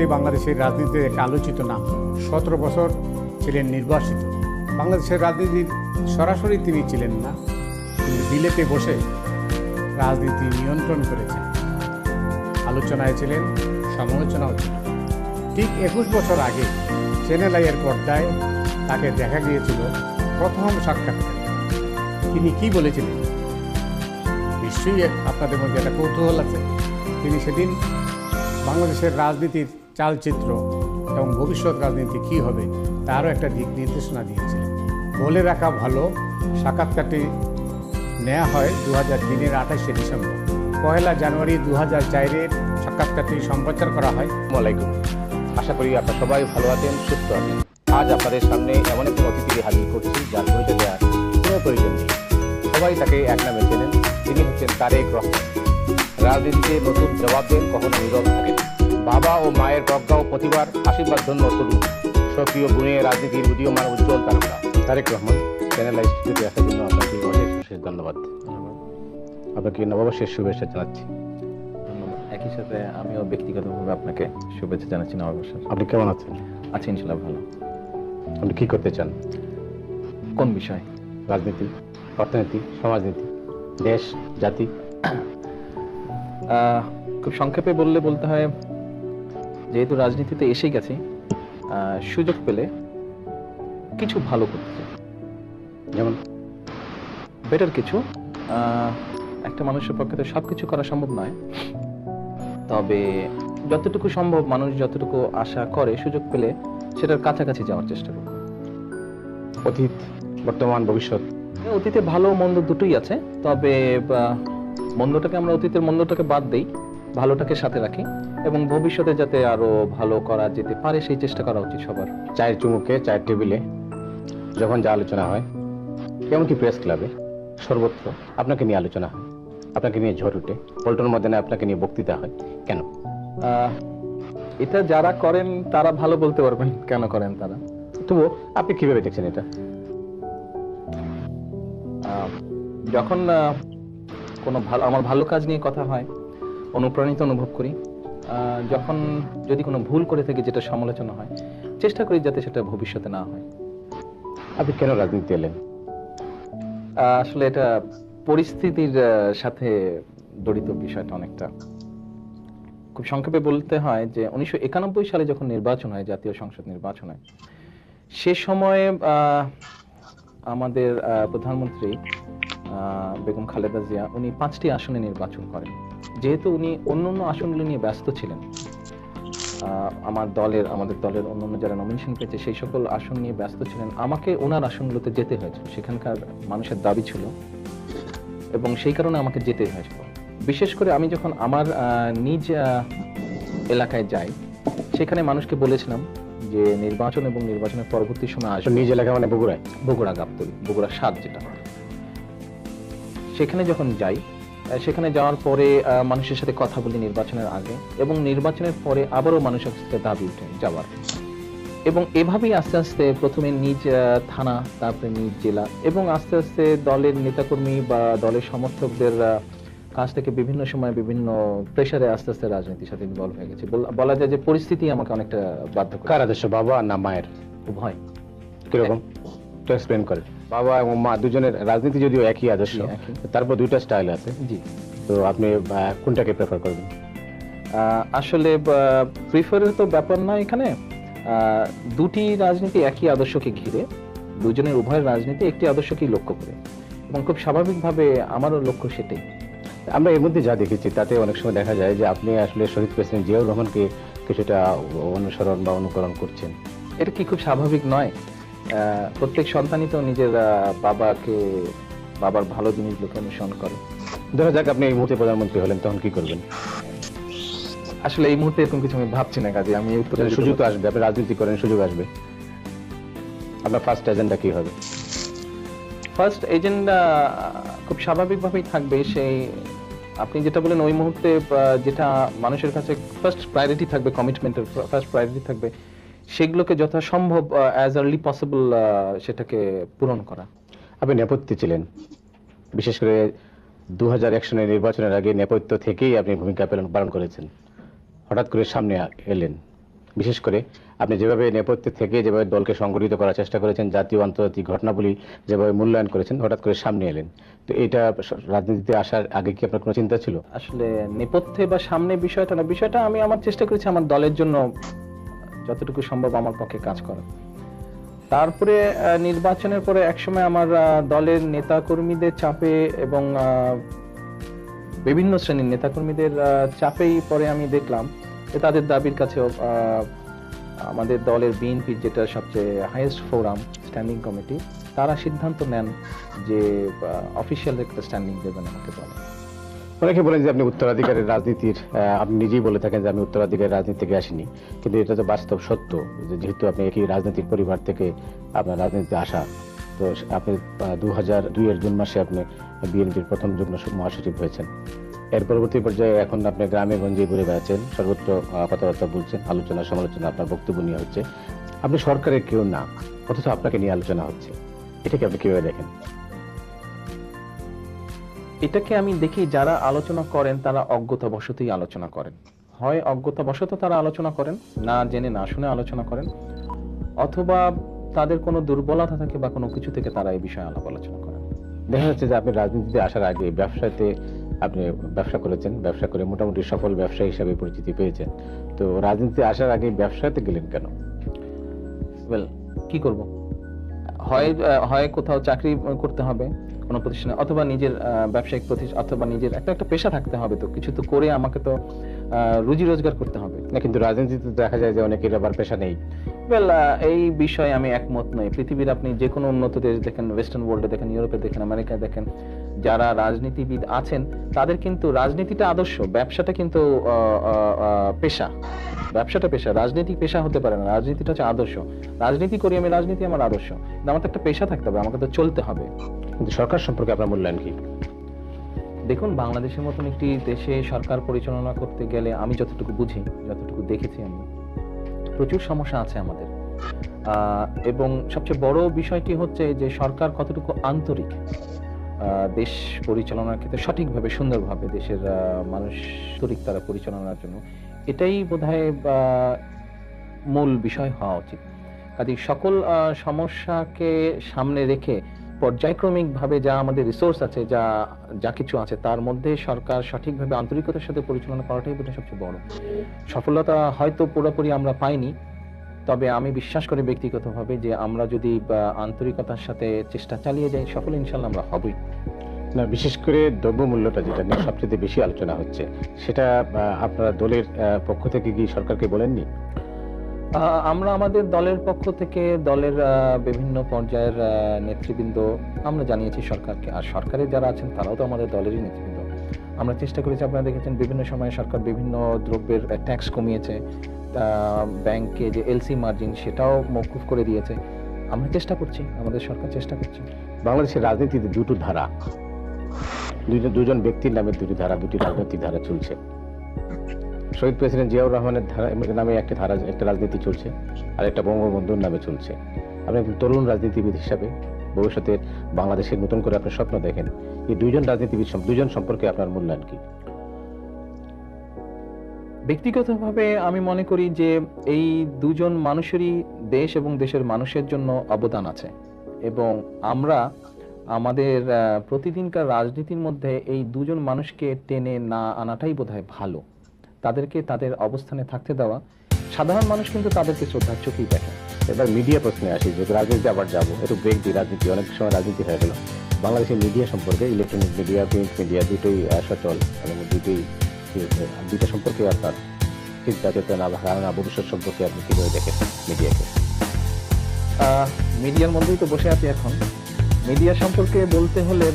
মুহূর্তে বাংলাদেশের রাজনীতিতে এক আলোচিত নাম। সতেরো বছর ছিলেন নির্বাসিত। বাংলাদেশের রাজনীতির সরাসরি তিনি ছিলেন না। কিন্তু বিলেতে বসে রাজনীতি নিয়ন্ত্রণ করেছেন। আলোচনায় ছিলেন, সমালোচনাও ছিল ঠিক একুশ বছর আগে চ্যানেল আইয়ের পর্দায় তাকে দেখা গিয়েছিল প্রথম সাক্ষাৎকারে। তিনি কি বলেছিলেন? নিশ্চয়ই আপনাদের মধ্যে একটা কৌতূহল আছে। তিনি সেদিন বাংলাদেশের রাজনীতির চালচিত্র এবং ভবিষ্যৎ রাজনীতি কী হবে তারও একটা দিক নির্দেশনা দিয়েছিলেন বলে রাখা ভালো, সাক্ষাৎকারটি নেওয়া হয় দু হাজার তিনের আঠাশে ডিসেম্বর। পয়লা জানুয়ারি দু হাজার চারের সাক্ষাৎকারটি সম্প্রচার করা হয়। আসসালামাইকুম আশা করি আপনারা সবাই ভালো আছেন, সুস্থ আছেন। আজ আপনাদের সামনে এমন একজন অতিথিকে হাজির করছি যার পরিচয় দেওয়ার কোনো প্রয়োজন নেই। সবাই তাকে এক নামে চেনেন, তিনি হচ্ছেন তারেক রহমান। রাজনীতিতে নতুন জবাব দেন কখনো নীরব থাকেন বাবা ও মায়ের প্রজ্ঞা ও প্রতিবার আশীর্বাদ ধন্য তরুণ সক্রিয় গুণে রাজনীতির উদীয়মান উজ্জ্বল তারকা। তারেক রহমান চ্যানেল আসার জন্য আপনাকে অশেষ অশেষ ধন্যবাদ। আপনাকে নববর্ষের শুভেচ্ছা জানাচ্ছি। একই সাথে আমিও ব্যক্তিগতভাবে আপনাকে শুভেচ্ছা জানাচ্ছি নববর্ষের। আপনি কেমন আছেন? আছি ইনশাল্লাহ ভালো। আপনি কি করতে চান? কোন বিষয়? রাজনীতি অর্থনীতি সমাজনীতি দেশ জাতি। খুব সংক্ষেপে বললে বলতে হয় যেহেতু রাজনীতিতে এসে গেছি সুযোগ পেলে কিছু ভালো করতে চাই। যেমন? বেটার কিছু একটা মানুষের পক্ষে তো সব কিছু করা সম্ভব নয়। তবে যতটুকু সম্ভব মানুষ যতটুকু আশা করে সুযোগ পেলে সেটার কাছাকাছি যাওয়ার চেষ্টা করব। অতীত বর্তমান ভবিষ্যৎ? অতীতে ভালো মন্দ দুটোই আছে। তবে মন্দটাকে আমরা অতীতের মন্দটাকে বাদ দেই। ভালোটাকে সাথে রাখি এবং ভবিষ্যতে যাতে আরও ভালো করা যেতে পারে সেই চেষ্টা করা উচিত সবার। চায়ের চুমুকে চায়ের টেবিলে যখন যা আলোচনা হয় এমনকি প্রেস ক্লাবে সর্বত্র আপনাকে নিয়ে আলোচনা হয় আপনাকে নিয়ে ঝড় উঠে পল্টন ময়দানে আপনাকে নিয়ে বক্তৃতা হয় কেন? আহ, এটা যারা করেন তারা ভালো বলতে পারবেন কেন করেন তারা? তবুও আপনি কীভাবে দেখছেন এটা? আহ, যখন আহ, কোনো ভালো আমার ভালো কাজ নিয়ে কথা হয় অনুপ্রাণিত অনুভব করি। যখন যদি কোনো ভুল করে থাকি যেটা সমালোচনা হয় চেষ্টা করি যাতে সেটা ভবিষ্যতে না হয়। আপনি কেন রাজনীতি এলেন? আসলে এটা পরিস্থিতির সাথে জড়িত বিষয়টা অনেকটা। খুব সংক্ষেপে বলতে হয় যে উনিশশো একানব্বই সালে যখন নির্বাচন হয় জাতীয় সংসদ নির্বাচন হয় সে সময়ে আহ, আমাদের আহ, প্রধানমন্ত্রী আহ, বেগম খালেদা জিয়া উনি পাঁচটি আসনে নির্বাচন করেন। যেহেতু উনি অন্য অন্য আসনগুলো নিয়ে ব্যস্ত ছিলেন আমার দলের আমাদের দলের অন্যান্য যারা নমিনেশন পেয়েছে সেই সকল আসন নিয়ে ব্যস্ত ছিলেন। আমাকে ওনার আসনগুলোতে যেতে হয়েছিল। সেখানকার মানুষের দাবি ছিল এবং সেই কারণে আমাকে যেতে হয়েছিল। বিশেষ করে আমি যখন আমার নিজ এলাকায় যাই সেখানে মানুষকে বলেছিলাম যে নির্বাচন এবং নির্বাচনের পরবর্তী সময় আসবে। নিজ এলাকা মানে বগুড়ায়? বগুড়া গাবতলি বগুড়া সাত যেটা। সেখানে যখন যাই সেখানে যাওয়ার পরে মানুষের সাথে কথা বলি নির্বাচনের আগে এবং নির্বাচনের পরে আবারও মানুষের সাথে দাবি উঠে যাওয়ার। এবং এভাবেই আস্তে আস্তে প্রথমে নিজ থানা তারপরে নিজ জেলা এবং আস্তে আস্তে দলের নেতাকর্মী বা দলের সমর্থকদের কাছ থেকে বিভিন্ন সময় বিভিন্ন প্রেসারে আস্তে আস্তে রাজনীতির সাথে ইনভলভ হয়ে গেছে। বল- যায় যে পরিস্থিতি আমাকে অনেকটা বাধ্য করে কার বাবা না মায়ের? উভয়। কীরকম? তো এক্সপ্লেন করেন। বাবা এবং মা দুজনের রাজনীতি যদিও একই আদর্শ তারপর দুইটা স্টাইল আছে। জি। তো আপনি কোনটাকে প্রেফার করবেন? আসলে প্রিফারের তো ব্যাপার না এখানে। দুটি রাজনীতি একই আদর্শকে ঘিরে দুজনের উভয় রাজনীতি একটি আদর্শকেই লক্ষ্য করে। এবং খুব স্বাভাবিকভাবে আমারও লক্ষ্য সেটাই। আমরা এর মধ্যে যা দেখেছি তাতে অনেক সময় দেখা যায় যে আপনি আসলে শহীদ প্রেসিডেন্ট জিয়াউর রহমানকে কিছুটা অনুসরণ বা অনুকরণ করছেন। এটা কি খুব স্বাভাবিক নয়? প্রত্যেক সন্তানই তো নিজের বাবাকে বাবার ভালো জিনিসগুলোকে অনুসরণ করে। ধরা যাক আপনি এই মুহূর্তে প্রধানমন্ত্রী হলেন তখন কি করবেন? আসলে এই মুহূর্তে এরকম কিছু আমি ভাবছি না কাজে আমি সুযোগ তো আসবে আপনি রাজনীতি করেন সুযোগ আসবে। আপনার ফার্স্ট এজেন্ডা কি হবে? ফার্স্ট এজেন্ডা খুব স্বাভাবিকভাবেই থাকবে সেই আপনি যেটা বলেন ওই মুহূর্তে যেটা মানুষের কাছে ফার্স্ট প্রায়োরিটি থাকবে কমিটমেন্টের ফার্স্ট প্রায়োরিটি থাকবে। সেগুলোকে যথাসম্ভব অ্যাজ আর্লি পসিবল সেটাকে পূরণ করা। আপনি নেপথ্যে ছিলেন। বিশেষ করে দু হাজার এক সনের নির্বাচনের আগে নেপথ্য থেকেই আপনি ভূমিকা পালন পালন করেছেন। হঠাৎ করে সামনে এলেন। বিশেষ করে আপনি যেভাবে নেপথ্যে থেকে যেভাবে দলকে সংগঠিত করার চেষ্টা করেছেন জাতীয় আন্তর্জাতিক ঘটনাবলী যেভাবে মূল্যায়ন করেছেন হঠাৎ করে সামনে এলেন। তো এটা রাজনীতিতে আসার আগে কি আপনার কোনো চিন্তা ছিল? আসলে নেপথ্যে বা সামনে বিষয়টা না বিষয়টা আমি আমার চেষ্টা করেছি আমার দলের জন্য যতটুকু সম্ভব আমার পক্ষে কাজ করা। তারপরে নির্বাচনের পরে একসময় আমার দলের নেতাকর্মীদের চাপে এবং বিভিন্ন শ্রেণির নেতাকর্মীদের চাপেই পরে আমি দেখলাম যে তাদের দাবির কাছেও আমাদের দলের বিএনপির যেটা সবচেয়ে হাইয়েস্ট ফোরাম স্ট্যান্ডিং কমিটি তারা সিদ্ধান্ত নেন যে অফিসিয়াল একটা স্ট্যান্ডিং দেবেন আমাকে দলে অনেকে বলেন যে আপনি উত্তরাধিকারের রাজনীতির আপনি নিজেই বলে থাকেন যে আমি উত্তরাধিকারের রাজনীতি থেকে আসিনি। কিন্তু এটা তো বাস্তব সত্য যেহেতু আপনি একই রাজনৈতিক পরিবার থেকে আপনার রাজনীতিতে আসা, তো আপনি দু হাজার দুইয়ের জুন মাসে আপনি বিএনপির প্রথম যুগ্ম মহাসচিব হয়েছেন। এর পরবর্তী পর্যায়ে এখন আপনি গ্রামে গঞ্জে ঘুরে বেড়াচ্ছেন সর্বত্র কথাবার্তা বলছেন, আলোচনা, সমালোচনা আপনার বক্তব্য নিয়ে হচ্ছে। আপনি সরকারের কেউ না, অথচ আপনাকে নিয়ে আলোচনা হচ্ছে। এটাকে আপনি কীভাবে দেখেন? এটাকে আমি দেখি যারা আলোচনা করেন তারা অজ্ঞতাবশতই আলোচনা করেন। হয় অজ্ঞতাবশত তারা আলোচনা করেন না জেনে না শুনে আলোচনা করেন অথবা তাদের কোনো দুর্বলতা থাকে বা কোনো কিছু থেকে তারা এই বিষয়ে আলাপ আলোচনা করেন। দেখা যাচ্ছে যে আপনি রাজনীতিতে আসার আগে ব্যবসাতে আপনি ব্যবসা করেছেন ব্যবসা করে মোটামুটি সফল ব্যবসা হিসাবে পরিচিতি পেয়েছেন। তো রাজনীতিতে আসার আগে ব্যবসাতে গেলেন কেন? ওয়েল কি করব? হয় হয় কোথাও চাকরি করতে হবে কোনো প্রতিষ্ঠানে অথবা নিজের ব্যবসায়িক প্রতিষ্ঠান অথবা নিজের একটা একটা পেশা থাকতে হবে তো। কিছু তো করে আমাকে তো আহ, রুজি রোজগার করতে হবে। না কিন্তু রাজনীতিতে দেখা যায় যে অনেকের আবার পেশা নেই। ওয়েল এই বিষয়ে আমি একমত নই। পৃথিবীর আপনি যে কোনো উন্নত দেশ দেখেন ওয়েস্টার্ন ওয়ার্ল্ডে দেখেন ইউরোপে দেখেন আমেরিকায় দেখেন যারা রাজনীতিবিদ আছেন তাদের কিন্তু রাজনীতিটা আদর্শ ব্যবসাটা কিন্তু পেশা। ব্যবসাটা পেশা রাজনীতি পেশা হতে পারে না রাজনীতিটা হচ্ছে আদর্শ। রাজনীতি করি আমি রাজনীতি আমার আদর্শ। আমার তো একটা পেশা থাকতে হবে আমাকে তো চলতে হবে। কিন্তু সরকার সম্পর্কে আপনার মূল্যায়ন কি? দেখুন বাংলাদেশের মতন একটি দেশে সরকার পরিচালনা করতে গেলে আমি যতটুকু বুঝি যতটুকু দেখেছি আমি প্রচুর সমস্যা আছে আমাদের। এবং সবচেয়ে বড় বিষয়টি হচ্ছে যে সরকার কতটুকু আন্তরিক। দেশ পরিচালনার ক্ষেত্রে সঠিকভাবে সুন্দরভাবে দেশের মানুষ আন্তরিক তারা পরিচালনার জন্য এটাই আহ, মূল বিষয় হওয়া উচিত। কাজে সকল সমস্যাকে সামনে রেখে পর্যায়ক্রমিকভাবে যা আমাদের রিসোর্স আছে যা যা কিছু আছে তার মধ্যে সরকার সঠিকভাবে আন্তরিকতার সাথে পরিচালনা করাটাই বোধহয় সবচেয়ে বড়। সফলতা হয়তো পুরোপুরি আমরা পাইনি তবে আমি বিশ্বাস করি ব্যক্তিগতভাবে যে আমরা যদি আন্তরিকতার সাথে চেষ্টা চালিয়ে যাই সফল ইনশাল্লাহ আমরা হবই। না বিশেষ করে দ্রব্যমূল্যটা যেটা নিয়ে সবচেয়ে বেশি আলোচনা হচ্ছে সেটা আপনারা দলের পক্ষ থেকে কি সরকারকে বলেননি? আমরা আমাদের দলের পক্ষ থেকে দলের বিভিন্ন পর্যায়ের নেতৃবৃন্দ আমরা জানিয়েছি সরকারকে। আর সরকারের যারা আছেন তারাও তো আমাদের দলেরই নেতৃবৃন্দ। আমরা চেষ্টা করেছি আপনারা দেখেছেন বিভিন্ন সময়ে সরকার বিভিন্ন দ্রব্যের ট্যাক্স কমিয়েছে। ব্যাংকে যে এলসি মার্জিন সেটাও মকুফ করে দিয়েছে। আমরা চেষ্টা করছি, আমাদের সরকার চেষ্টা করছে। বাংলাদেশের রাজনীতিতে দুটো ধারা। দুজন দুজন ব্যক্তির নামে দুটি ধারা, দুটি রাজনৈতিক ধারা চলছে। শহীদ প্রেসিডেন্ট জিয়াউর রহমানের ধারা, নামে একটা ধারা, একটা রাজনীতি চলছে আর একটা বঙ্গবন্ধুর নামে চলছে। আপনি একজন তরুণ রাজনীতিবিদ হিসাবে ভবিষ্যতে বাংলাদেশের নতুন করে আপনি স্বপ্ন দেখেন। এই দুইজন রাজনীতিবিদ, দুজন সম্পর্কে আপনার মূল্যায়ন কি? ব্যক্তিগতভাবে আমি মনে করি যে এই দুজন মানুষেরই দেশ এবং দেশের মানুষের জন্য অবদান আছে। এবং আমরা আমাদের প্রতিদিনকার রাজনীতির মধ্যে এই দুজন মানুষকে টেনে না আনাটাই বোধহয় ভালো। তাদেরকে তাদের অবস্থানে থাকতে দেওয়া। সাধারণ মানুষ কিন্তু তাদেরকে শ্রদ্ধার চোখেই দেখে। এবার মিডিয়া প্রশ্নে আসি, যে রাজনীতি আবার যাব। একটু ব্রেক দিই রাজনীতি, অনেক সময় রাজনীতি হয়ে গেল। বাংলাদেশের মিডিয়া সম্পর্কে ইলেকট্রনিক মিডিয়া প্রিন্ট মিডিয়া দুটোই সচল। এবং দুটোই দুইটা সম্পর্কে আপনার চিন্তা চেতনা, ধারণা, ভবিষ্যৎ সম্পর্কে আপনি কীভাবে দেখেন মিডিয়াকে? মিডিয়ার মধ্যেই তো বসে আছি এখন। মিডিয়া সম্পর্কে বলতে হলে